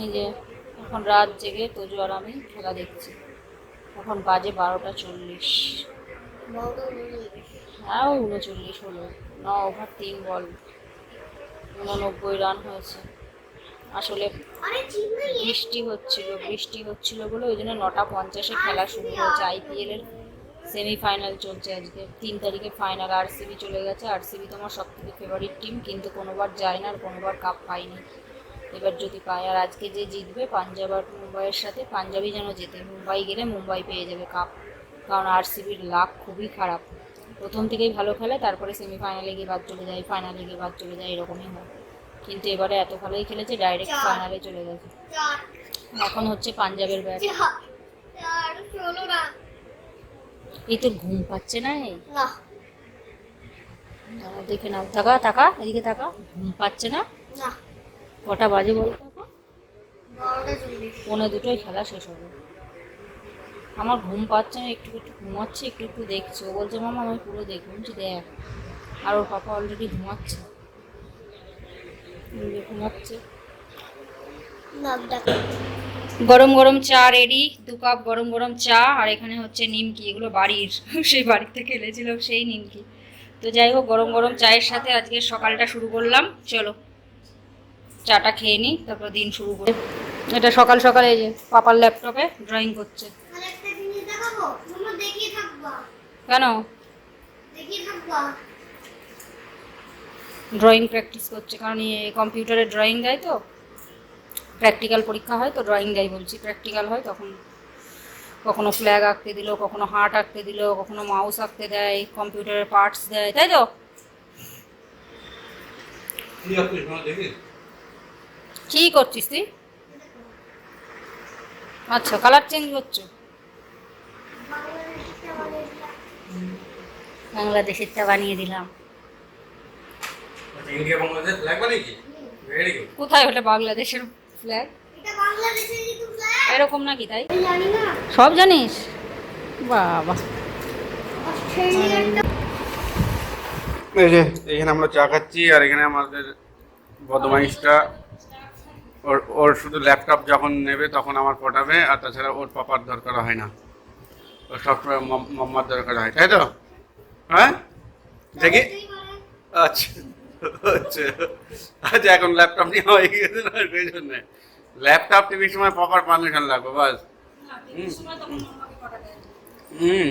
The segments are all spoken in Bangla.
এই যে, এখন রাত জেগে তোজো আর আমি খেলা দেখছি। এখন বাজে বারোটা চল্লিশ। হ্যাঁ উনচল্লিশ হলো। ন ওভার তিন বল উননব্বই রান হয়েছে। আসলে বৃষ্টি হচ্ছিল বৃষ্টি হচ্ছিল বলে ওই জন্য নটা পঞ্চাশে খেলা শুরু হয়েছে। আইপিএল এর সেমিফাইনাল চলছে আজকে। তিন তারিখে ফাইনাল আরসিবি চলে গেছে। আরসিবি তোমার সব থেকে ফেভারিট টিম কিন্তু কোনোবার যায় না আর কোনোবার কাপ পায়নি। এবার যদি পায় আর আজকে যে জিতবে পাঞ্জাব আর মুম্বাইয়ের সাথে পাঞ্জাবই যেন জেতে। মুম্বাই গেলে মুম্বাই পেয়ে যাবে কাপ কারণ আরসিবির লাক খুবই খারাপ। প্রথম থেকেই ভালো খেলে তারপরে সেমিফাইনালে গিয়ে বাদ চলে যায় ফাইনালে গিয়ে বাদ চলে যায় এরকমই হয়। কিন্তু এবারে এত ভালোই খেলেছে ডাইরেক্ট ফাইনালে চলে গেছে। এখন হচ্ছে পাঞ্জাবের ব্যাট এই তো ঘুম পাচ্ছে না এই? দেখে নাও। তাকা তাকা এদিকে তাকা ঘুম পাচ্ছে না। কটা বাজে বলতো এখন? পৌনে দুটোই খেলা শেষ হবে। আমার ঘুম পাচ্ছে না একটু একটু ঘুমাচ্ছে একটু একটু দেখছে। ও বলছে মামা আমি পুরো আমি বলছি, দেখ আর ওর পাপা অলরেডি ঘুমাচ্ছে। ঘুমাচ্ছে। গরম গরম চা রেডি দু কাপ গরম গরম চা আর এখানে হচ্ছে নিমকি এগুলো বাড়ির। সেই বাড়ির থেকে এনেছিলাম সেই নিমকি। তো যাই হোক গরম গরম চায়ের সাথে আজকে সকালটা শুরু করলাম। চলো। চাটা খেয়ে নিই তারপর দিন শুরু করে। এটা সকাল সকাল এই যে পাপার ল্যাপটপে ড্রয়িং করছে। কেন? ড্রয়িং প্র্যাকটিস করছে কারণ ইয়ে কম্পিউটারে ড্রয়িং দেয় তো। প্র্যাকটিক্যাল পরীক্ষা হয় তো ড্রয়িং দেয় বলছি। প্র্যাকটিক্যাল হয় তখন কখনো ফ্ল্যাগ আঁকতে দিল কখনো হার্ট আঁকতে দিল কখনো মাউস আঁকতে দেয় কম্পিউটারের পার্টস দেয় তাই তো? কি করছিস তুই? আচ্ছা কালার চেঞ্জ করছ বাংলাদেশেরটা বানিয়ে দিলাম। গুড কোথায় হলে বাংলাদেশের ফ্ল্যাগ এরকম নাকি তাই? সব জানিস? বাবা। এই যে এখানে আমরা চা খাচ্ছি আর এখানে আমাদের বদমাইশটা। ওর ওর শুধু ল্যাপটপ যখন নেবে তখন আমার পটাবে, আর তাছাড়া ওর পাপার দরকার হয় না। ওর সবসময় মম- মাম্মার দরকার হয়, তাই তো? হ্যাঁ? দেখি। আচ্ছা আচ্ছা। আচ্ছা এখন ল্যাপটপ নিয়ে হয়ে গেছে না সেই জন্যে ল্যাপটপ টিভির সময় পাপার পারমিশন লাগবে, বাস। হুম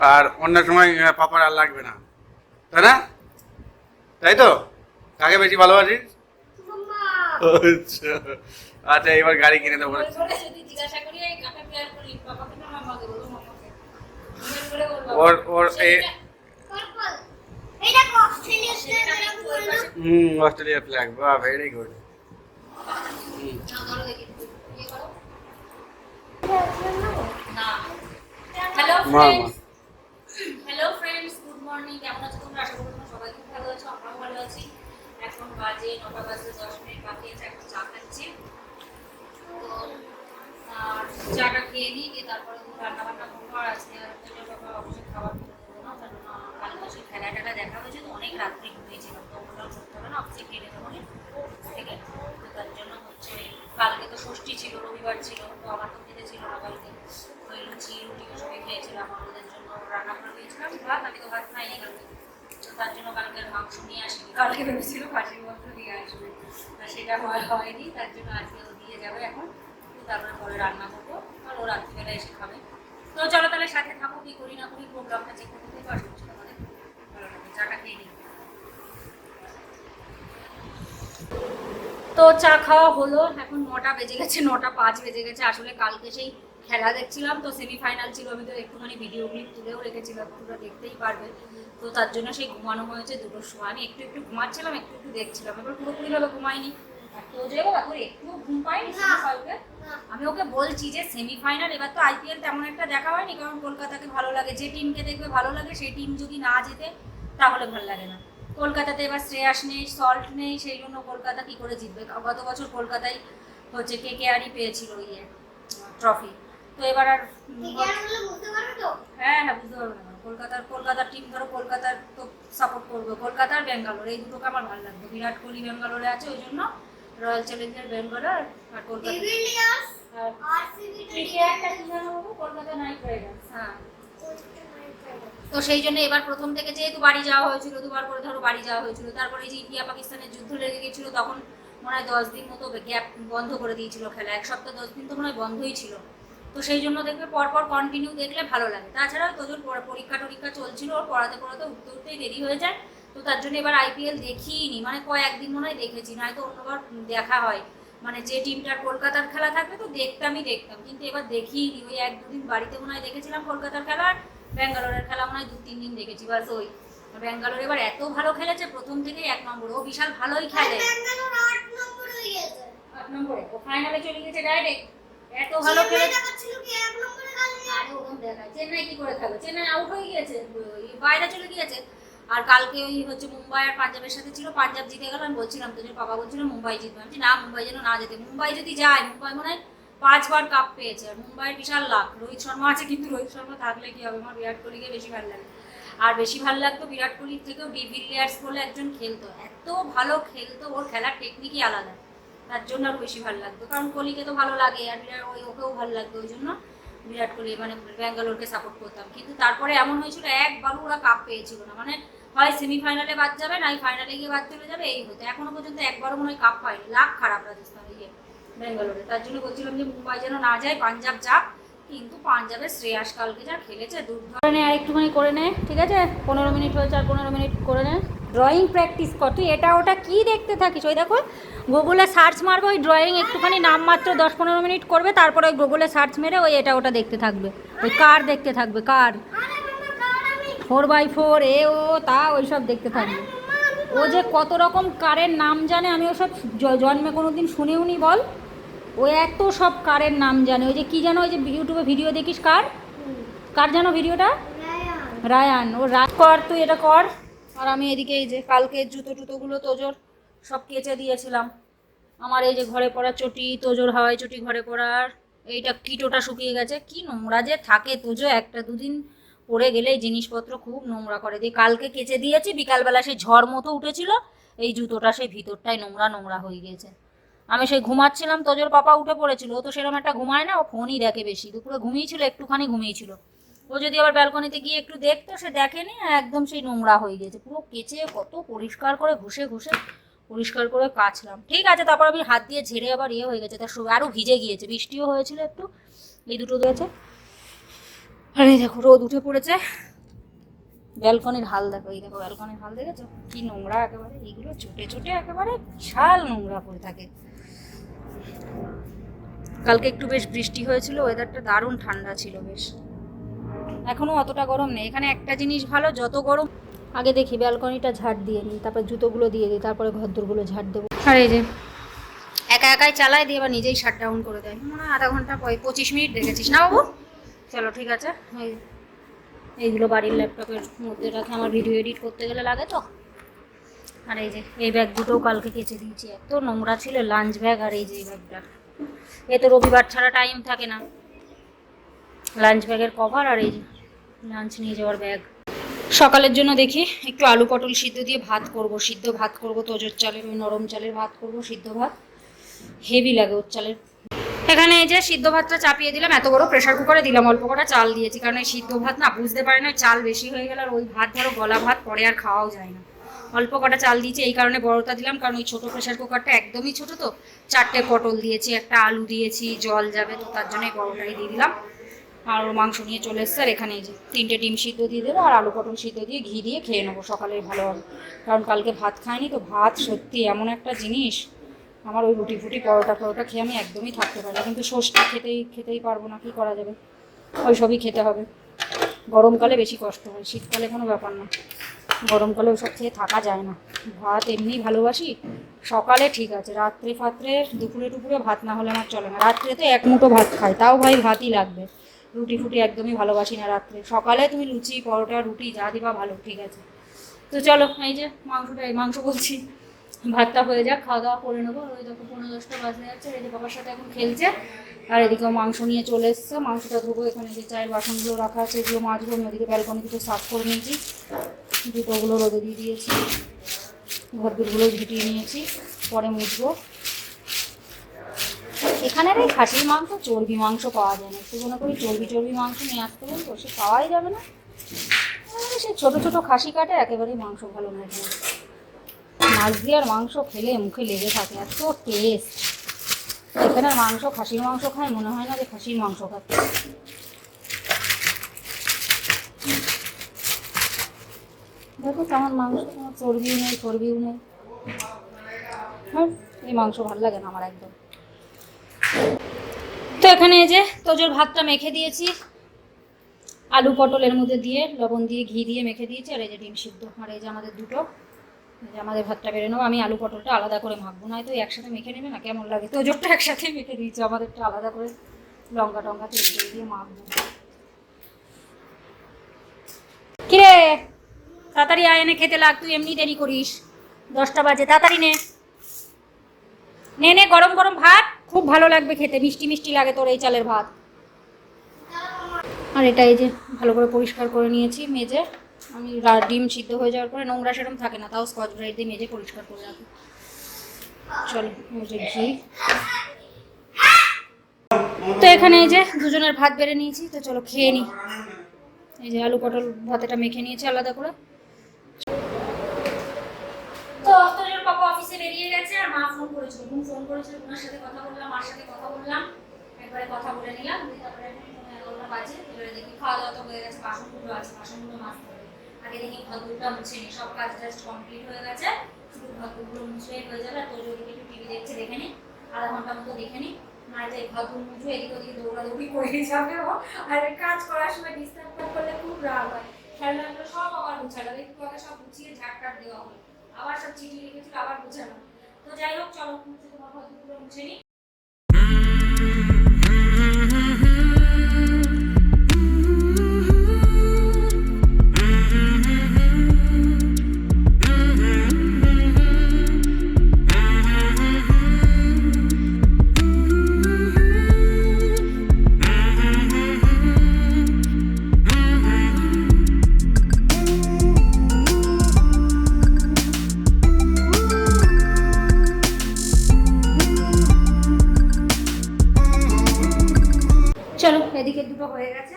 আর অন্য সময় পাপার আর লাগবে না। তাই না? তাই তো? কাকে বেশি ভালোবাসিস? আচ্ছা। আচ্ছা এবার গাড়ি কিনে দেবো। ওর ওর এ হুম অস্ট্রেলিয়া ফ্ল্যাগ বাহ ভেরি গুড মা হ্যালো ফ্রেন্ডস গুড মর্নিং কেমন আছো তোমরা? আশা করি তোমরা সবাই খুব ভালো আছো আমরাও ভালো আছি। এখন বাজে নটা বাজে দশ মিনিট বাকি আছে এখন চা খাচ্ছি তো আর চাটা খেয়ে নিই দিয়ে তারপরে রান্না বান্না করব। আর আজকে জন্য বাবা অবশ্যই খাবার দেবো না কারণ আহ, কাল বছর খেলা টেলা দেখা হয়েছে তো অনেক রাত্রে ঘুমিয়েছিলাম তো ওগুলো করতে হবে না অফিসে খেয়ে নেব অনেক থেকে তো তার জন্য হচ্ছে কালকে তো ষষ্ঠী ছিল রবিবার ছিল তো আমার তো খেতে ছিল না কালকে ওই লুচি রুটি ওসবে খেয়েছিলাম আমাদের জন্য রান্না করে দিয়েছিলাম ভাত আমি তো ভাত খাইনি কালকে। তো তার জন্য কালকে মাংস নিয়ে আসিনি কালকে ভেবেছিল খাসির মাংস নিয়ে আসবে। সেটা হয় হয়নি তার জন্য আজকে দিয়ে যাবে এখন। তারপরে পরে রান্না করব আর ও রাত্রিবেলা এসে খাবে। তো চলো তাহলে সাথে থাকো কি করি না করি প্রোগ্রামটা চেক করতে আর আমাদের চাটা খেয়ে নিই। তো চা খাওয়া হলো এখন নটা বেজে গেছে নটা পাঁচ বেজে গেছে। আসলে কালকে সেই খেলা দেখছিলাম তো সেমিফাইনাল ছিল আমি তো একটুখানি ভিডিও ক্লিপ তুলেও রেখেছিলাম তোমরা দেখতেই পারবে। তো তার জন্য সেই ঘুমানো হয়েছে দুটোর সময়। আমি একটু একটু ঘুমাচ্ছিলাম একটু একটু দেখছিলাম এবার পুরোপুরিভাবে ঘুমাইনি। আর তো যে এখন একটু ঘুম পাইনি কালকে আমি ওকে বলছি যে সেমিফাইনাল এবার তো আইপিএল তেমন একটা দেখা হয়নি কারণ কলকাতাকে ভালো লাগে যে টিমকে দেখবে ভালো লাগে সেই টিম যদি না জেতে তাহলে ভালো লাগে না। কলকাতাতে এবার শ্রেয়াস নেই সল্ট নেই সেই জন্য কলকাতা কি করে জিতবে? গত বছর কলকাতায় হচ্ছে কে কে আরই পেয়েছিল ইয়ে ট্রফি তো এবার আর হ্যাঁ হ্যাঁ বুঝতে পারব না। কলকাতার কলকাতার টিম ধরো কলকাতার তো সাপোর্ট করব কলকাতার ব্যাঙ্গালোর এই দুটোকে আমার ভালো লাগবে। বিরাট কোহলি ব্যাঙ্গালোরে আছে ওই জন্য রয়্যাল চ্যালেঞ্জার বেঙ্গলোর আর কলকাতা? Kolkata knight riders. হ্যাঁ। তো সেই জন্য এবার প্রথম থেকে যেহেতু বাড়ি যাওয়া হয়েছিল দুবার করে ধরো বাড়ি যাওয়া হয়েছিল তারপরে এই যে ইন্ডিয়া পাকিস্তানের যুদ্ধ লেগে গেছিল তখন মনে হয় দশ দিন মতো গ্যাপ বন্ধ করে দিয়েছিল খেলা। এক সপ্তাহ দশ দিন তো মনে হয় বন্ধই ছিল। তো সেই জন্য দেখবে পরপর কন্টিনিউ দেখলে ভালো লাগে। তাছাড়া তোদের পড়া- পরীক্ষা টরীক্ষা চলছিল ওর পড়াতে পড়াতে উঠতে উঠতেই দেরি হয়ে যায়। তো তার জন্য এবার আইপিএল দেখিইনি। মানে কয়েকদিন মনে হয় দেখেছি নয়তো অন্যবার দেখা হয়। মানে যে টিমটার কলকাতার খেলা থাকবে তো দেখতামই দেখতাম কিন্তু এবার দেখিইনি। ওই এক দুদিন বাড়িতে মনে হয় দেখেছিলাম কলকাতার খেলা আর ব্যাঙ্গালোরের খেলা মনে হয় দু তিন দিন দেখেছি বাস ওই। ব্যাঙ্গালোর এবার এত ভালো খেলেছে প্রথম থেকেই এক নম্বর। ও বিশাল ভালোই খেলে। আট নম্বর ও ফাইনালে চলে গেছে ডাইরেক্ট এত ভালো আরে ওরকম দেখায়। চেন্নাই কি করে থাকবে চেন্নাই আউট হয়ে গিয়েছে। বাইরে চলে গিয়েছে। আর কালকে ওই হচ্ছে মুম্বাই আর পাঞ্জাবের সাথে ছিল, পাঞ্জাব জিতে গেল, আমি বলছিলাম তোদের বাবা বলছিল মুম্বাই জিতবে। আমি না, মুম্বাই যেন না যেতে মুম্বাই যদি যায়, মুম্বাই মনে হয় পাঁচবার কাপ পেয়েছে। আর মুম্বাইয়ের বিশাল লাভ রোহিত শর্মা আছে কিন্তু, রোহিত শর্মা থাকলে কি হবে? আমার বিরাট কোহলিকে বেশি ভালো লাগে। আর বেশি ভালো লাগতো বিরাট কোহলির থেকেও ডিভিলিয়ার্স বলে একজন খেলতো। এত ভালো খেলতো, ওর খেলার টেকনিকই আলাদা। তার জন্য আরও বেশি ভালো লাগতো। কারণ কোহলিকে তো ভালো লাগে, আর বিরাট ওই ওকেও ভালো লাগতো। ওই জন্য বিরাট কোহলি মানে ব্যাঙ্গালোরকে সাপোর্ট করতাম। কিন্তু তারপরে এমন হয়েছিল, একবারও ওরা কাপ পেয়েছিল না। মানে হয় সেমিফাইনালে বাদ যাবে নাই ফাইনালে গিয়ে বাদ চলে যাবে, এই হতো। এখনও পর্যন্ত একবারও মনে হয় কাপ পায়নি লাখ খারাপ রাজস্থান ইয়ে ব্যাঙ্গালোরে। তার জন্য বলছিলাম যে মুম্বাই যেন না যায়, পাঞ্জাব যাক। কিন্তু পাঞ্জাবের শ্রেয়াস কালকে যা খেলেছে দুর্ধর আর একটুখানি করে নে, ঠিক আছে? পনেরো মিনিট হয়েছে আর পনেরো মিনিট করে নে। ড্রয়িং প্র্যাকটিস কর। তুই এটা ওটা কি দেখতে থাকিস? ওই দেখো গুগলে সার্চ মারবে, ওই ড্রয়িং একটুখানি নাম মাত্র দশ পনেরো মিনিট করবে, তারপরে ওই গুগলে সার্চ মেরে ওই এটা ওটা দেখতে থাকবে। ওই কার দেখতে থাকবে কার ফোর বাই ফোর, এ, ও, তা, ওইসব দেখতে থাকবে। ও যে কত রকম কারের নাম জানে, আমি ওসব জন্মে কোনো দিন শুনেও নি, বল। ও এত সব কারের নাম জানে। ওই যে কি জানো, ওই যে ইউটিউবে ভিডিও দেখিস কার? কার জানো ভিডিওটা? রায়ান। ও রাত কর তুই এটা কর। আর আমি এদিকে এই যে কালকে জুতো টুতোগুলো তোজোর সব কেচে দিয়েছিলাম। আমার এই যে ঘরে পড়া চটি, তোজোর হাওয়াই চটি ঘরে পড়ার, এইটা কিটোটা শুকিয়ে গেছে। কি নোংরা যে থাকে তোজো একটা দুদিন। পরে গেলে জিনিসপত্র খুব নোংরা করে দিয়ে কালকে কেচে দিয়েছি, বিকালবেলা সেই ঝড় মতো উঠেছিল, এই জুতোটা সেই ভিতরটাই নোংরা নোংরা হয়ে গেছে। আমি সেই ঘুমাচ্ছিলাম, তোজোর পাপা উঠে পড়েছিল, ও তো সেরকম একটা ঘুমায় না, ও ফোনই দেখে বেশি, দুপুরে ঘুমিয়েছিল একটুখানি ঘুমিয়েছিল ও যদি আবার ব্যালকনিতে গিয়ে একটু দেখতো, সে দেখেনি, একদম সেই নোংরা হয়ে গেছে, পুরো কেচে কত পরিষ্কার করে ঘষে ঘষে পরিষ্কার করে কাচলাম। ঠিক আছে, তারপর আমি হাত দিয়ে ঝেড়ে আবার ইয়ে হয়ে গেছে, তার আরও ভিজে গিয়েছে, বৃষ্টিও হয়েছিল একটু, এই দুটো দিয়েছে আর এই দেখো রোদ উঠে পড়েছে। ব্যালকনির হাল দেখো, এই দেখো ব্যালকনির হাল দেখেছ? কি নোংরা একেবারে, এইগুলো চটে চটে একেবারে বিশাল নোংরা পড়ে থাকে। কালকে একটু বেশ বৃষ্টি হয়েছিল ওয়েদারটা দারুণ ঠান্ডা ছিল বেশ। এখনও অতটা গরম নেই। এখানে একটা জিনিস ভালো, যত গরম, আগে দেখি ব্যালকনিটা ঝাড় দিয়ে নিই, তারপর জুতোগুলো দিয়ে দিই, তারপরে ঘরদোরগুলো ঝাড় দেবো। আর এই যে, একা একাই চালায় দিয়ে এবার নিজেই শাট ডাউন করে দেয়। মনে হয় আধা ঘণ্টা পঁচিশ মিনিট দেখেছিস না বাবু? চলো, ঠিক আছে? এই, এইগুলো বাড়ির ল্যাপটপের মধ্যে রাখে। আমার ভিডিও এডিট করতে গেলে লাগে তো। আর এই যে, এই ব্যাগ দুটোও কালকে কেচে দিয়েছি। এত নোংরা ছিল লাঞ্চ ব্যাগ আর এই যে এই ব্যাগটা এ তো রবিবার ছাড়া টাইম থাকে না। লাঞ্চ ব্যাগের কভার আর এই যে লাঞ্চ নিয়ে যাওয়ার ব্যাগ সকালের জন্য দেখি, একটু আলু পটল সিদ্ধ দিয়ে ভাত করব। সিদ্ধ ভাত করব তোজোর চালের, ওই নরম চালের ভাত করব, সিদ্ধ ভাত। হেভি লাগে ওর চালের। এখানে এই যে সিদ্ধ ভাতটা চাপিয়ে দিলাম, এত বড় প্রেশার কুকারে দিলাম, অল্প কটা চাল দিয়েছি। কারণ এই সিদ্ধ ভাত না বুঝতে পারে না চাল বেশি হয়ে গেলে আর ওই ভাত ধরো গলা ভাত, পরে আর খাওয়াও যায় না। অল্প কটা চাল দিয়েছি, এই কারণে বড়টা দিলাম, কারণ ওই ছোটো প্রেশার কুকারটা একদমই ছোট তো। চারটে পটল দিয়েছি, একটা আলু দিয়েছি, জল যাবে তো তার জন্য এই বড়টাই দিয়ে দিলাম। আর মাংস নিয়ে চলে এসছে, আর এখানে এই যে তিনটে ডিম সিদ্ধ দিয়ে দেবো, আর আলু পটল সিদ্ধ দিয়ে ঘি দিয়ে খেয়ে নেব সকালে ভালো হবে কারণ কালকে ভাত খাইনি তো ভাত সত্যি এমন একটা জিনিস আমার ওই রুটি ফুটি পরোটা পরোটা খেয়ে আমি একদমই থাকতে পারি কিন্তু ষষ্ঠী খেতেই খেতেই পারব না, কি করা যাবে? ওই সবই খেতে হবে। গরমকালে বেশি কষ্ট হয়, শীতকালে কোনো ব্যাপার না। গরমকালে ওসব খেয়ে থাকা যায় না। ভাত এমনি ভালোবাসি, সকালে ঠিক আছে। রাত্রে ফাত্রে দুপুরে টুপুরে ভাত না হলে আমার চলে না। রাত্রে তো এক মুঠো ভাত খাই, তাও ভাই ভাতই লাগবে। রুটি ফুটি একদমই ভালোবাসি না রাত্রে। সকালে তুমি লুচি, পরোটা, রুটি যা দিবা ভালো, ঠিক আছে। তো চলো, এই যে মাংসটা মাংস বলছি। ভাতটা হয়ে যাক, খাওয়া দাওয়া করে নেব। ওই দেখো পনেরো দশটা বাজে যাচ্ছে এই যে বাবার সাথে এখন খেলছে। আর এদিকেও মাংস নিয়ে চলে এসছে। মাংসটা ধুবো, এখানে যে চায়ের বাসনগুলো রাখা আছে, এগুলো আমি ওদিকে ব্যালকনি দুটো সাফ করে নিয়েছি। জুতোগুলো রোদে দিয়ে দিয়েছি। ঘর ঘরদুরগুলো ঝুটিয়ে নিয়েছি। পরে মুছবো। এখানের এই খাসির মাংস চর্বি মাংস পাওয়া যায় না। একটু মনে করি চর্বি চর্বি মাংস নিয়ে আসতে বলতো সে পাওয়াই যাবে না। সে ছোট ছোট খাসি কাটে, একেবারেই মাংস ভালো না এখানে। মাছ দিয়ে মাংস খেলে মুখে লেগে থাকে, এত টেস্ট এখানে মাংস, খাসির মাংস খায়, মনে হয় না যে খাসির মাংস খাচ্ছে দেখো কেমন মাংস, কোনো চর্বিও নেই চর্বিও নেই। হ্যাঁ এই মাংস ভালো লাগে না আমার একদম। তো এখানে এই যে তোজোর ভাতটা মেখে দিয়েছি। আলু পটলের মধ্যে দিয়ে, লবণ দিয়ে, ঘি দিয়ে মেখে দিয়েছি, আর এই যে ডিম সিদ্ধ। আর এই যে আমাদের দুটো। যে আমাদের ভাতটা বেড়ে নেব, আমি আলু পটলটা আলাদা করে মাখবো না তো একসাথে মেখে নেবে, না কেমন লাগে? তোজোরটা একসাথে মেখে দিয়েছি আমাদেরটা আলাদা করে লঙ্কা টঙ্কা তেল তেল দিয়ে মাখবো। কিরে, তাড়াতাড়ি আয় এনে, খেতে লাগ, তুই এমনি দেরি করিস। দশটা বাজে, তাড়াতাড়ি নে। নে নে, গরম গরম ভাত, খুব ভালো লাগবে খেতে, মিষ্টি মিষ্টি লাগে তোর এই চালের ভাত। আর এটা এই যে ভালো করে পরিষ্কার করে নিয়েছি, মেজে। আমি ডিম সিদ্ধ হয়ে যাওয়ার পরে নোংরা সেরকম থাকে না, তাও স্কচ ব্রাইট দিয়ে মেজে পরিষ্কার করে রাখি। চলো ঘি। তো এখানে এই যে দুজনের ভাত বেড়ে নিয়েছি, তো চলো খেয়ে নিই এই যে আলু পটল ভাতেটা মেখে নিয়েছি আলাদা করে। কথা কথা বলে নিলাম তারপরে বাজে, এবারে দেখি খাওয়া দাওয়া তো হয়ে গেছে, বাসনগুলো আছে, বাসনগুলো হবে আগে দেখি ঘরগুলোটা মুছে নি, সব কাজ টাজ কমপ্লিট হয়ে গেছে। শুধু ঘরগুলো মুছে হয়ে যাবে, আর তোর যদি একটু টিভি দেখছে দেখে নি, আধা ঘণ্টা মতো দেখে নি। নয়তো এই ঘরগুলো মুছে এদিকে ওদিকে দৌড়াদৌড়ি করে যাবে ও। আর কাজ করার সময় ডিস্টার্ব করলে খুব রাগ হয়। খেলনাগুলো সব আবার গুছালো একটু আগে সব গুছিয়ে ঝাড়টাট দেওয়া হলো। আবার সব চিঠি লিখেছিল, আবার গুছানো তো যাই হোক, চলো মুছে তোমার ঘরগুলো মুছে নি। এদিকে দুটো হয়ে গেছে।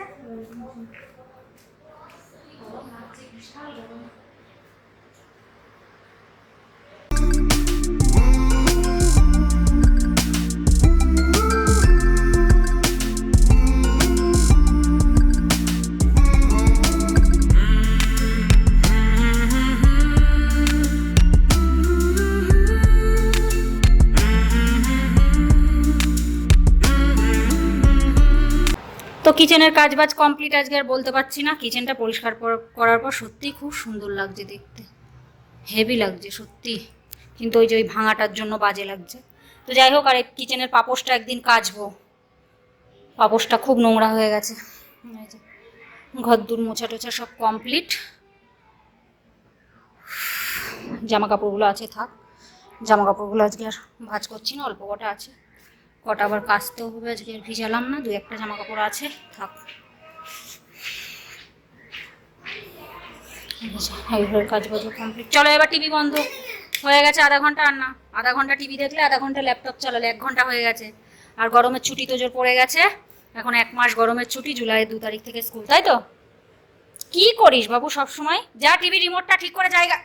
কিচেনের কাজ বাজ কমপ্লিট আজকে আর বলতে পারছি না। কিচেনটা পরিষ্কার কর- করার পর সত্যিই খুব সুন্দর লাগছে দেখতে। হেভি লাগছে সত্যি কিন্তু ওই যে ওই ভাঙাটার জন্য বাজে লাগছে। তো যাই হোক, আর কিচেনের পাপোশটা একদিন কাচবো। পাপোশটা খুব নোংরা হয়ে গেছে। ঘর দূর মোছা টোছা সব কমপ্লিট জামা কাপড়গুলো আছে, থাক। জামা কাপড়গুলো আজকে আর ভাজ করছি না, অল্প কটা আছে। কটা আবার কাচতেও হবে আজকে ভিজালাম না দু একটা জামা কাপড় আছে থাক। এইভাবে কাজ বাজ কমপ্লিট চলো এবার টিভি বন্ধ। হয়ে গেছে আধা ঘণ্টা আর না আধা ঘণ্টা টিভি দেখলে আধা ঘণ্টা ল্যাপটপ চালালে এক ঘণ্টা হয়ে গেছে। আর গরমের ছুটি তো জোর পড়ে গেছে। এখন এক মাস গরমের ছুটি জুলাইয়ের দু তারিখ থেকে স্কুল তাই তো? কি করিস বাবু সব সময়? যা টিভি রিমোটটা ঠিক করে জায়গা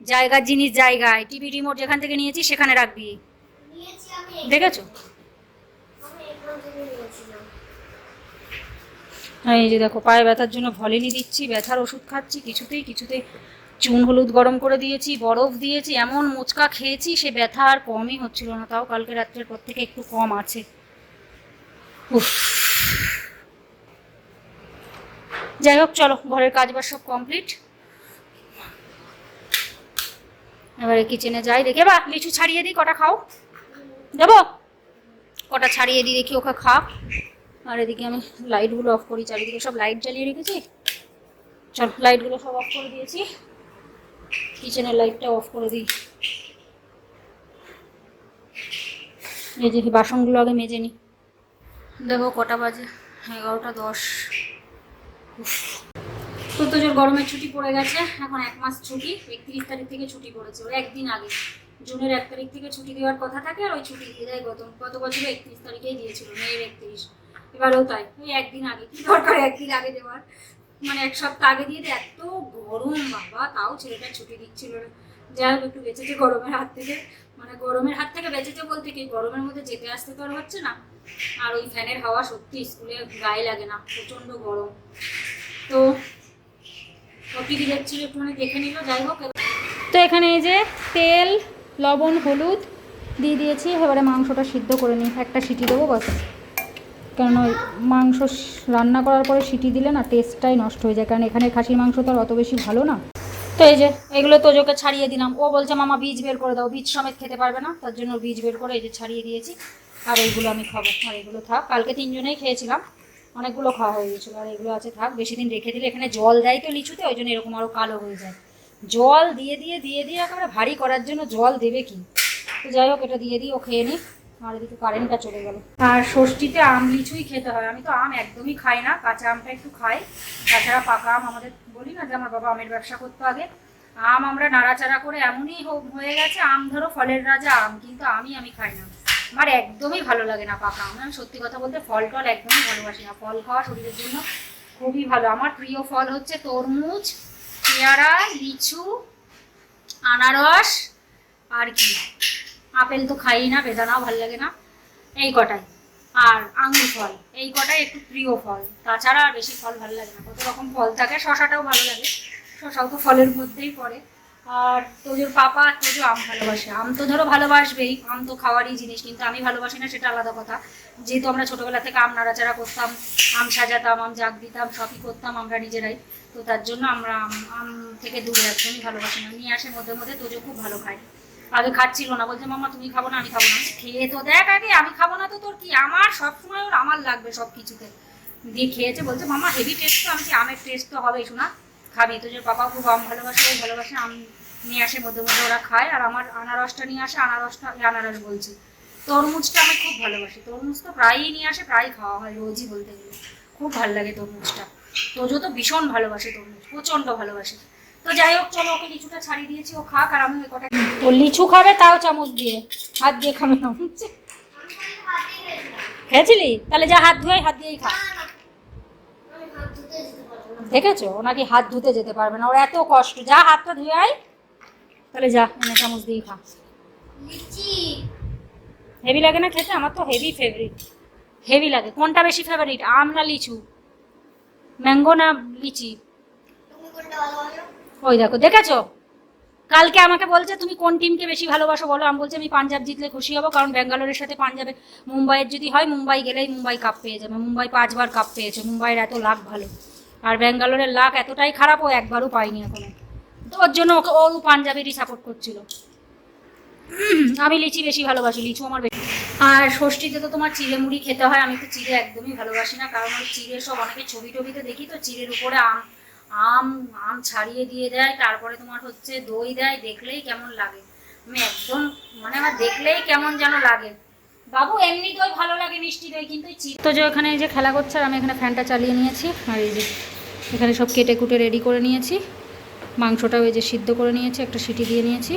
জায়গার জিনিস জায়গায়। টিভি রিমোট যেখান থেকে নিয়েছি সেখানে রাখবি। দেখেছ আমি এখান থেকে নিয়েছিলাম আর এই যে দেখো, পায়ে ব্যথার জন্য ভলিনি দিচ্ছি, ব্যথার ওষুধ খাচ্ছি, কিছুতেই কিছুতেই চুন হলুদ গরম করে দিয়েছি, বরফ দিয়েছি, এমন মোচকা খেয়েছি, সে ব্যথা আর কমই হচ্ছিল না, তাও কালকে রাত্রের পর থেকে একটু কম আছে। যাই হোক, চলো, ঘরের কাজ বাজ সব কমপ্লিট এবারে কিচেনে যাই, দেখে বা, লিচু ছাড়িয়ে দিই, কটা খাও। দেবো কটা ছাড়িয়ে দিয়ে দেখি, ওকে খা আর এদিকে আমি লাইটগুলো অফ করি, চারিদিকে সব লাইট জ্বালিয়ে রেখেছি। চল লাইটগুলো সব অফ করে দিয়েছি। কিচেনের লাইটটা অফ করে দিই। মেজে বাসনগুলো আগে মেজে নিই দেখো কটা বাজে, এগারোটা দশ। উফ। তো তো জোর গরমের ছুটি পড়ে গেছে, এখন এক মাস ছুটি, একত্রিশ তারিখ থেকে ছুটি পড়েছে ওর একদিন আগে। জুনের এক তারিখ থেকে ছুটি দেওয়ার কথা থাকে আর ওই ছুটি দিয়ে দেয় গত গত বছর একত্রিশ তারিখেই দিয়েছিল মেয়ের একত্রিশ। এবারেও তাই, ওই একদিন আগে, কি দরকার একদিন আগে দেওয়ার? মানে এক সপ্তাহ আগে দিয়ে এত গরম, বাবা, তাও ছেলেটা ছুটি দিচ্ছিল না। যাই হোক, একটু বেঁচেছে গরমের হাত থেকে। মানে গরমের হাত থেকে বেঁচেছে বলতে কি, গরমের মধ্যে যেতে আসতে তো আর হচ্ছে না। আর ওই ফ্যানের হাওয়া সত্যি স্কুলে গায়ে লাগে না, প্রচণ্ড গরম। তো ওটিভি দেখছিল একটুখানি দেখে নিল, যাই হোক। তো এখানে এই যে তেল লবণ, হলুদ দিয়ে দিয়েছি। এবারে মাংসটা সিদ্ধ করে নিই। একটা সিটি দেবো বাস। কারণ ওই মাংস রান্না করার পরে সিটি দিলে না টেস্টটাই নষ্ট হয়ে যায়। কারণ এখানে খাসির মাংস তো আর অত বেশি ভালো না। তো এই যে, এগুলো তোজোকে ছাড়িয়ে দিলাম। ও বলছে, মামা, বীজ বের করে দাও। বীজ সমেত খেতে পারবে না। তার জন্য বীজ বের করে এই যে ছাড়িয়ে দিয়েছি। আর এইগুলো আমি খাব। আর এগুলো থাক। কালকে তিনজনেই খেয়েছিলাম। অনেকগুলো খাওয়া হয়ে গেছিল। আর এগুলো আছে, থাক। বেশি দিন রেখে দিলে এখানে জল দেয় তো লিচুতে, ওই জন্য এরকম আরও কালো হয়ে যায়। জল দিয়ে দিয়ে দিয়ে দিয়ে একেবারে ভারী করার জন্য জল দেবে কি? তো যাই হোক, এটা দিয়ে দিই ও খেয়ে নিই আর এদিকে কারেন্টটা চলে গেল। আর ষষ্ঠীতে আম লিচুই খেতে হয়। আমি তো আম একদমই খাই না, কাঁচা আমটা একটু খাই। তাছাড়া পাকা আম আমাদের বলি না যে আমার বাবা আমের ব্যবসা করতো আগে। আম আমরা নাড়াচাড়া করে এমনই হয়ে গেছে, আম ধরো ফলের রাজা আম, কিন্তু আমি আমি খাই না। আমার একদমই ভালো লাগে না পাকা আম। আমি সত্যি কথা বলতে ফল টল একদমই ভালোবাসি না। ফল খাওয়া শরীরের জন্য খুবই ভালো। আমার প্রিয় ফল হচ্ছে তরমুজ পেয়ারা, লিচু, আনারস আর কি? আপেল তো খাই না, বেদানাও ভালো লাগে না। এই কটাই। আর আঙুর ফল। এই কটাই একটু প্রিয় ফল। তাছাড়া আর বেশি ফল ভালো লাগে না। কত রকম ফল থাকে, শশাটাও ভালো লাগে। শশাও তো ফলের মধ্যেই পড়ে। আর তোজোর পাপা তোজো আম ভালোবাসে। আম তো ধরো ভালোবাসবেই, আম তো খাওয়ারই জিনিস, কিন্তু আমি ভালোবাসি না, সেটা আলাদা কথা। যেহেতু আমরা ছোটোবেলা থেকে আম নাড়াচাড়া করতাম, আম সাজাতাম, আম জাগ দিতাম, সবই করতাম আমরা নিজেরাই, তো তার জন্য আমরা আম থেকে দূরে একদমই ভালোবাসি না। নিয়ে আসে মধ্যে মধ্যে তোজো খুব ভালো খায়। আগে খাচ্ছিল না, বলছে মামা তুমি খাব না, আমি খাব না। খেয়ে তো দেখ আগে, আমি খাব না তো তোর কি? আমার সবসময় ওর আমার লাগবে সব কিছুতে দিয়ে খেয়েছে, বলছে মামা হেভি টেস্ট তো, আমি কি আমের টেস্ট তো হবেই, শোনা? খাবি? তো যে পাপা খুব আম ভালোবাসে ভালোবাসে আম নিয়ে আসে, মধ্যে মধ্যে ওরা খায়। আর আমার আনারসটা নিয়ে আসে, আনারসটা আনারস বলছি। তরমুজটা আমি খুব ভালোবাসি। তরমুজ তো প্রায়ই নিয়ে আসে, প্রায়ই খাওয়া হয় রোজই বলতে গেলে। খুব ভালো লাগে তরমুজটা। তোজো তো ভীষণ ভালোবাসে তরমুজ, প্রচণ্ড ভালোবাসে। তো যাই হোক, চলো ওকে লিচুটা ছাড়িয়ে দিয়েছি, ও খাক আর আমি কটা ও লিচু খাবে, তাও চামচ দিয়ে। হাত দিয়ে খাবে না। খেয়েছিলি? তাহলে যা হাত ধুয়ে, হাত দিয়েই খা। দেখেছ? ওনাকে হাত ধুতে যেতে পারবে না। ওর এত কষ্ট। যা হাতটা ধুয়ে আয় তাহলে যা এনে চামচ দিয়ে খা। লিচি হেভি লাগে না খেতে? আমার তো হেভি ফেভারিট হেভি লাগে। কোনটা বেশি ফেভারিট আম না লিচু? ম্যাঙ্গো না লিচি? ওই দেখো দেখেছ? কালকে আমাকে বলছে তুমি কোন টিমকে বেশি ভালোবাসো? বলো আমি বলছি আমি পাঞ্জাব জিতলে খুশি হব কারণ ব্যাঙ্গালোরের সাথে পাঞ্জাবে মুম্বাইয়ের যদি হয় মুম্বাই গেলেই মুম্বাই কাপ পেয়ে যাবে। মুম্বাই পাঁচবার কাপ পেয়েছে। মুম্বাইয়ের এত লাখ ভালো। আর ব্যাঙ্গালোরের লাখ এতটাই খারাপ ও একবারও পায়নি এখনও। ওর জন্য ওকে ও পাঞ্জাবেরই সাপোর্ট করছিল। আমি লিচি বেশি ভালোবাসি, লিচু আমার বেশি। আর ষষ্ঠীতে তো তোমার চিড়ে মুড়ি খেতে হয়, আমি তো চিড়ে একদমই ভালোবাসি না, কারণ ওই চিড়ে সব অনেকে ছবি টবিতে দেখি তো, চিড়ের উপরে আম আম আম ছাড়িয়ে দিয়ে দেয়, তারপরে তোমার হচ্ছে দই দেয়, দেখলেই কেমন লাগে। আমি একদম মানে আমার দেখলেই কেমন যেন লাগে। বাবু, এমনি দই ভালো লাগে, মিষ্টি দই, কিন্তু তো যে ওখানে যে খেলা করছে, আর আমি এখানে ফ্যানটা চালিয়ে নিয়েছি, আর এই যে এখানে সব কেটে কুটে রেডি করে নিয়েছি। মাংসটাও এই যে সিদ্ধ করে নিয়েছি, একটা সিটি দিয়ে নিয়েছি।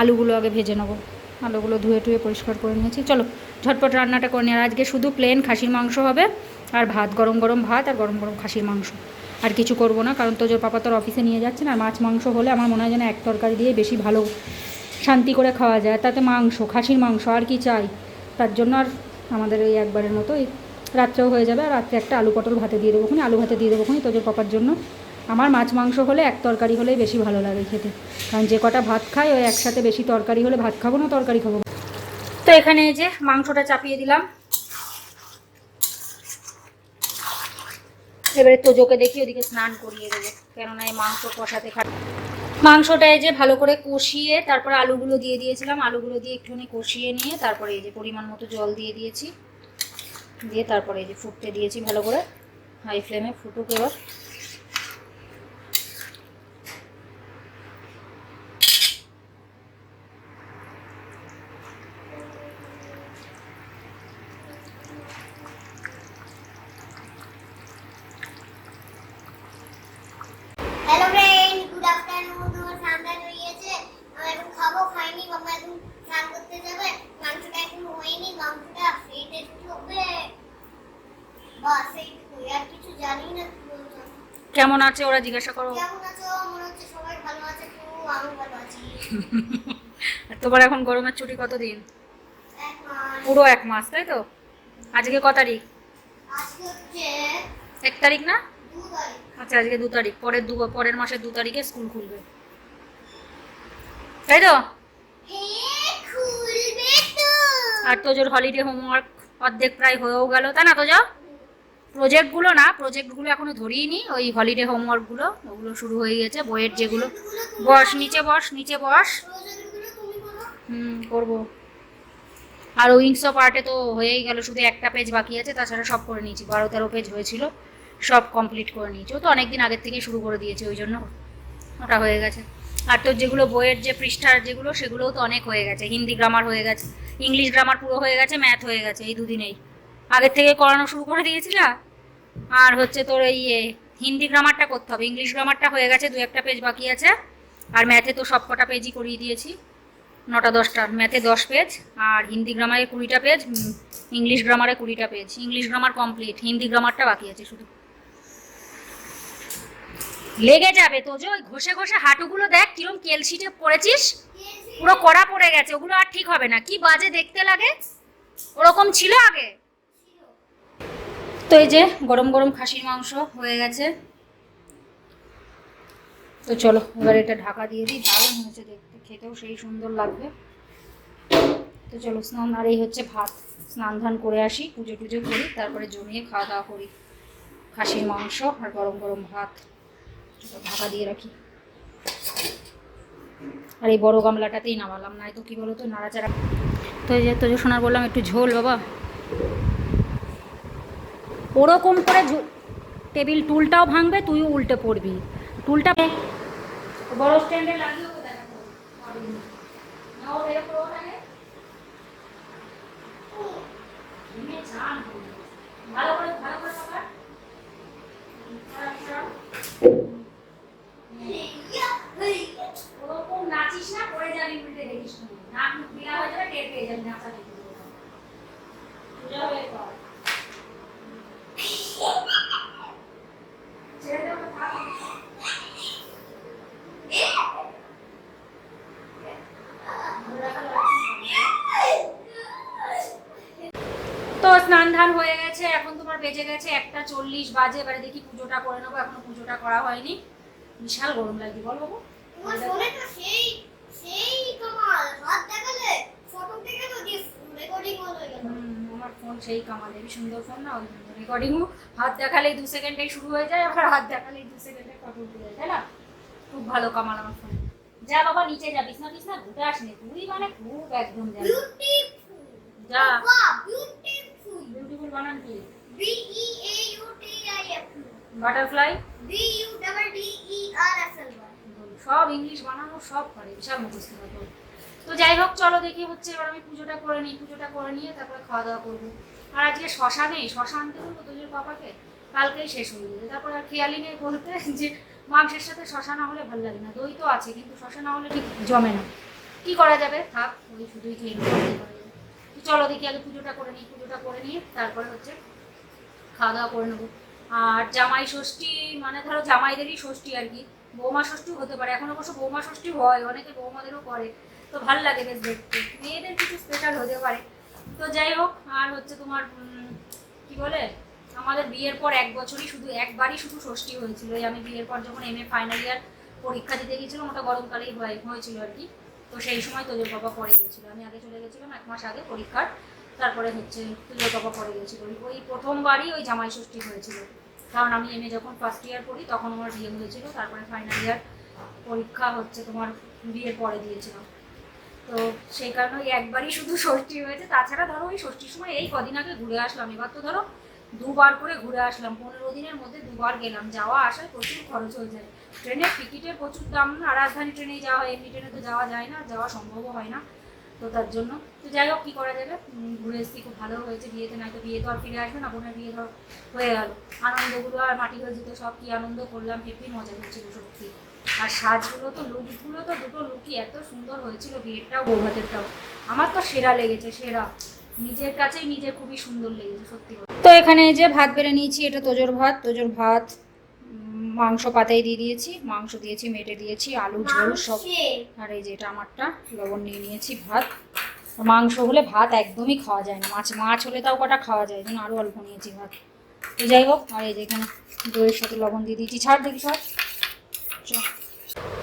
আলুগুলো আগে ভেজে নেব। আলুগুলো ধুয়ে টুয়ে পরিষ্কার করে নিয়েছি। চলো, ঝটপট রান্নাটা করে নিই। আর আজকে শুধু প্লেন খাসির মাংস হবে, আর ভাত, গরম গরম ভাত আর গরম গরম খাসির মাংস। আর কিছু করব না, কারণ তোজোর পাপা তোর অফিসে নিয়ে যাচ্ছে না, আর মাছ মাংস হলে আমার মনে হয় যেন এক তরকারি দিয়ে বেশি ভালো শান্তি করে খাওয়া যায়। তাতে মাংস, খাসির মাংস আর কি চাই? তার জন্য আর আমাদের এই একবারের মতো এই রাত্রেও হয়ে যাবে। আর রাত্রে একটা আলু পটল ভাতে দিয়ে দেবো আলু ভাতে দিয়ে দেবো তোজোর পাপার জন্য। আমার মাছ মাংস হলে এক তরকারি হলেই বেশি ভালো লাগে খেতে। কারণ যে কটা ভাত খায়, ওই একসাথে বেশি তরকারি হলে ভাত খাব না, তরকারি খাব। তো এখানে এই যে মাংসটা চাপিয়ে দিলাম। এবারে তোজোকে দেখি, ওদিকে স্নান করিয়ে দেবো। কেননা এই মাংস কষাতে খা মাংসটা এই যে ভালো করে কষিয়ে তারপরে আলুগুলো দিয়ে দিয়েছিলাম। আলুগুলো দিয়ে একটুখানি কষিয়ে নিয়ে তারপরে এই যে পরিমাণ মতো জল দিয়ে দিয়েছি। দিয়ে তারপরে এই যে ফুটতে দিয়েছি ভালো করে। হাই ফ্লেমে ফুটুক এবার হ্যালো ফ্রেন্ড গুড আফটারনুন তোমার ঠান্ডা হয়ে গেছে আমি এখন খাব খাইনি বাস এইটুকুই আর কিছু জানি না কি বলছো কেমন আছে ওরা জিজ্ঞাসা করো। তো তোমার এখন গরমের ছুটি কতদিন? এক পুরো এক মাস তাই তো? আজকে ক তারিখ? এক তারিখ না? আচ্ছা আজকে দু তারিখ। পরের দু পরের মাসের দু তারিখে স্কুল খুলবে। তাই তো? তো। আর তোজোর হলিডে হোমওয়ার্ক অর্ধেক প্রায় হয়েও গেল তাই না তোজো প্রজেক্টগুলো না প্রজেক্টগুলো এখনও ধরিনি ওই হলিডে হোমওয়ার্কগুলো ওগুলো শুরু হয়ে গেছে। বইয়ের যেগুলো, বস, নিচে বস নিচে বস। হুম, করব। আর উইংস অফ আর্টে তো হয়েই গেল, শুধু একটা পেজ বাকি আছে, তাছাড়া সব করে নিয়েছি। বারো তেরো পেজ হয়েছিল, সব কমপ্লিট করে নিয়েছি। ও তো অনেকদিন আগের থেকেই শুরু করে দিয়েছে, ওই জন্য ওটা হয়ে গেছে। আর তোর যেগুলো বইয়ের যে পৃষ্ঠার যেগুলো, সেগুলোও তো অনেক হয়ে গেছে। হিন্দি গ্রামার হয়ে গেছে ইংলিশ গ্রামার পুরো হয়ে গেছে ম্যাথ হয়ে গেছে এই দুদিনেই। আগের থেকে করানো শুরু করে দিয়েছিলা? আর হচ্ছে তোর এই এ, হিন্দি গ্রামারটা করতে হবে। ইংলিশ গ্রামারটা হয়ে গেছে দু একটা পেজ বাকি আছে। আর ম্যাথে তো সব কটা পেজই করিয়ে দিয়েছি। নটা দশটা। ম্যাথে দশ পেজ আর হিন্দি গ্রামারে কুড়িটা পেজ ইংলিশ গ্রামারে কুড়িটা page English grammar complete Hindi গ্রামারটা বাকি আছে শুধু। লেগে যাবে তো যে ওই ঘষে ঘষে হাঁটুগুলো দেখ কিরম কেলসিটে পড়েছিস? পুরো কড়া পড়ে গেছে ওগুলো আর ঠিক হবে না। কি বাজে দেখতে লাগে? ওরকম ছিল আগে? তো এই যে গরম গরম খাসির মাংস হয়ে গেছে। তো চলো, এবার এটা ঢাকা দিয়ে দিই, দারুণ হয়েছে দেখতে, খেতেও সেই সুন্দর লাগবে। তো চলো, স্নান, আর এই হচ্ছে ভাত। স্নান ধান করে আসি, পুজো টুজো করি, তারপরে জমিয়ে খাওয়া দাওয়া করি। খাসির মাংস আর গরম গরম ভাত। ঢাকা দিয়ে রাখি। আর এই বড় গামলাটাতেই নামালাম না তো কি বলো তো নাড়াচাড়া। তো যে তো যে শোনার বললাম, একটু ঝোল বাবা। ওরকম করে টেবিল টুলটাও ভাঙবে তুইও উল্টে পড়বি। টুলটা বড় স্ট্যান্ডে লাগিয়ে। তো স্নান ধান হয়ে গেছে, এখন তোমার বেজে গেছে একটা চল্লিশ বাজে, এবারে দেখি পুজোটা করে নেব, এখনও পুজোটা করা হয়নি। বিশাল গরম লাগছে, বল সেই কামাল হাত দেখালে ফটো দেখে তো দিয়ে রেকর্ডিং অন হয়ে গেল হুম, আমার ফোন সেই কামাল হেবি সুন্দর ফোন না ওই রেকর্ডিংও হাত দেখালেই দু সেকেন্ডেই শুরু হয়ে যায় আবার হাত দেখালেই দু সেকেন্ডে ফটো উঠে যায় তাই না? খুব ভালো কামাল আমার ফোন। যা বাবা নিচে যা বিছনা বিছনা ঘুরে আসনি তুই মানে খুব একদম যা বিউটিফুল যা। বিউটিফুল বিউটিফুল বানান কি? B E A U T I F butterfly B U double D E R S L সব ইংলিশ বানানো সব করে বিশাল মুখস্থ। তো যাই হোক, চলো দেখি হচ্ছে, এবার আমি পুজোটা করে নিই, পুজোটা করে নিয়ে তারপরে খাওয়া দাওয়া করব। আর আজকে শশা নেই শশা আনতে বলব তোদের পাপাকে কালকেই শেষ হয়ে যাবে। তারপর আর খেয়ালি নেই বলতে যে, মাংসের সাথে শশা না হলে ভালো লাগে না। দই তো আছে, কিন্তু শশা না হলে ঠিক জমে না। কি করা যাবে? থাক, ওই শুধুই খেয়ে। তো চলো দেখি, আগে পুজোটা করে নিই, পুজোটা করে নিয়ে তারপরে হচ্ছে খাওয়া দাওয়া করে নেব। আর জামাই ষষ্ঠী মানে ধরো জামাইদেরই ষষ্ঠী আর কি। বৌমা ষষ্ঠী হতে পারে, এখন অবশ্য বৌমা ষষ্ঠী হয়, অনেকে বৌমাদেরও করে। তো ভালো লাগে বেশ দেখতে। মেয়েদের কিছু স্পেশাল হতে পারে। তো যাই হোক, আর হচ্ছে তোমার কি বলে? আমাদের বিয়ের পর এক বছরই শুধু, একবারই শুধু ষষ্ঠী হয়েছিল। আমি বিয়ের পর যখন এম এ ফাইনাল ইয়ার পরীক্ষা দিতে গেছিলাম ওটা গরমকালেই হয়- হয়েছিল আর কি। তো সেই সময় তোদের বাবা পরে গেছিল আমি আগে চলে গেছিলাম এক মাস আগে পরীক্ষার। তারপরে হচ্ছে তোদের বাবা পরে গেছিল ওই প্রথমবারই ওই জামাই ষষ্ঠী হয়েছিল। কারণ আমি এম এ যখন ফার্স্ট ইয়ার পড়ি, তখন আমার বিয়ে হয়েছিল। তারপরে ফাইনাল ইয়ার পরীক্ষা হচ্ছে তোমার বিয়ের পরে দিয়েছিলাম। তো সেই কারণে ওই একবারই শুধু ষষ্ঠী হয়েছে। তাছাড়া ধরো ওই ষষ্ঠীর সময় এই কদিন আগে ঘুরে আসলাম। এবার তো ধরো দুবার করে ঘুরে আসলাম। পনেরো দিনের মধ্যে দুবার গেলাম। যাওয়া আসায় প্রচুর খরচ হয়ে যায়। ট্রেনের টিকিটের প্রচুর দাম। না রাজধানী ট্রেনেই যাওয়া হয় এমনি ট্রেনে তো যাওয়া যায় না। যাওয়া সম্ভবও হয় না। তো তার জন্য। তো যাই হোক, কী করা যাবে? ঘুরে এসেছি। খুব ভালো হয়েছে। বিয়েতে নয়তো বিয়ে তো আর ফিরে আসবে না। বোনের বিয়ে ধর হয়ে গেল। আনন্দগুলো আর মাটি হয়ে যেত। সব কি আনন্দ করলাম। হেপি মজা হচ্ছিল সত্যি। আর সাজগুলো তো লুকগুলো তো দুটো লুকই এত সুন্দর হয়েছিল বিয়েরটাও বৌভাতেরটাও। আমার তো সেরা লেগেছে সেরা। নিজের কাছেই নিজের খুবই সুন্দর লেগেছে সত্যি তো এখানে যে ভাত বেড়ে নিয়েছি এটা তোজোর ভাত। তোজোর ভাত মাংস পাতায় দিয়ে দিয়েছি মাংস দিয়েছি মেটে দিয়েছি আলু ঝোল সব। আর এই যে এটা আমারটা লবণ নিয়ে নিয়েছি ভাত। মাংস হলে ভাত একদমই খাওয়া যায় না। মাছ মাছ হলে তাও কটা খাওয়া যায় জন্য আরও অল্প নিয়েছি ভাত। তো যাই হোক আর এই যে এখানে দইয়ের সাথে লবণ দিয়ে দিয়েছি। ছাড় দেখি সব চ-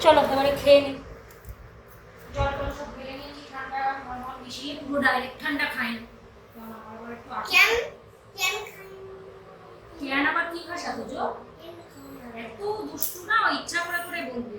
চলো এবারে খেয়ে নিই জল টল সব ফেলে নিয়েছি ঠান্ডা নর্মাল মিশিয়ে পুরো ডাইরেক্ট ঠান্ডা খাই। না কেন? কেন কেন আবার কি জো কেন এত দুষ্টু না ইচ্ছা করে করে বলবে।